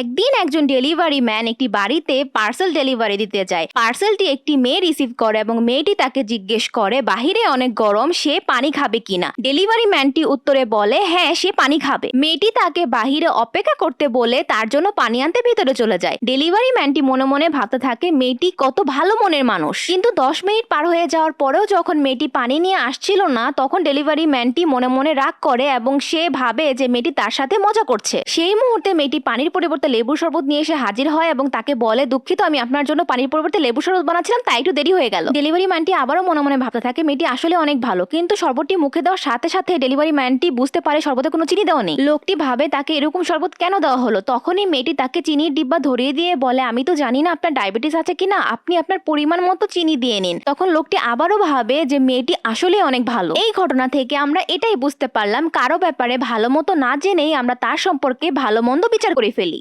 একদিন একজন delivery man একটি বাড়িতে পার্সেল ডেলিভারি দিতে যায়। পার্সেলটি একটি মেয়ে রিসিভ করে এবং মেয়েটি তাকে জিজ্ঞেস করে, বাহিরে অনেক গরম, সে পানি খাবে কিনা? ডেলিভারি ম্যানটি উত্তরে বলে হ্যাঁ সে পানি খাবে। মেয়েটি তাকে বাহিরে অপেক্ষা করতে বলে, তার জন্য পানি আনতে ভিতরে চলে যায়। ডেলিভারি ম্যানটি মনে মনে ভাবতে থাকে, মেয়েটি কত ভালো মনের মানুষ। কিন্তু দশ মিনিট পার হয়ে যাওয়ার পরেও যখন মেয়েটি পানি নিয়ে আসছিল না, তখন ডেলিভারি ম্যানটি মনে মনে রাগ করে এবং সে ভাবে যে মেয়েটি তার সাথে মজা করছে। সেই মুহূর্তে মেয়েটি পানির পরিবর্তে লেবুর শরবত নিয়ে এসে হাজির হয় এবং তাকে বলে, দুঃখিত, আমি আপনার জন্য পানির পরিবর্তে লেবু শরবত বানাচ্ছিলাম, তাই একটু দেরি হয়ে গেল। ডেলিভারি ম্যানটি আবারও মনে মনে ভাবতে থাকে, মেয়েটি আসলে অনেক ভালো, কিন্তু শরবতটি মুখে দেওয়ার সাথে সাথে ডেলিভারি ম্যানটি বুঝতে পারে শরবতে কোনো চিনি দেওয়া নেই। লোকটি ভাবে, তাকে এরকম শরবত কেন দেওয়া হলো? তখনই মেয়েটি তাকে চিনির ডিব্বা ধরিয়ে দিয়ে বলে, আমি তো জানি না আপনার ডায়াবেটিস আছে কিনা, আপনি আপনার পরিমাণ মতো চিনি দিয়ে নিন। তখন লোকটি আবারও ভাবে যে, মেয়েটি আসলে অনেক ভালো। এই ঘটনা থেকে আমরা এটাই বুঝতে পারলাম, কারও ব্যাপারে ভালো মতো না জেনেই আমরা তার সম্পর্কে ভালো মন্দ বিচার করে ফেলি।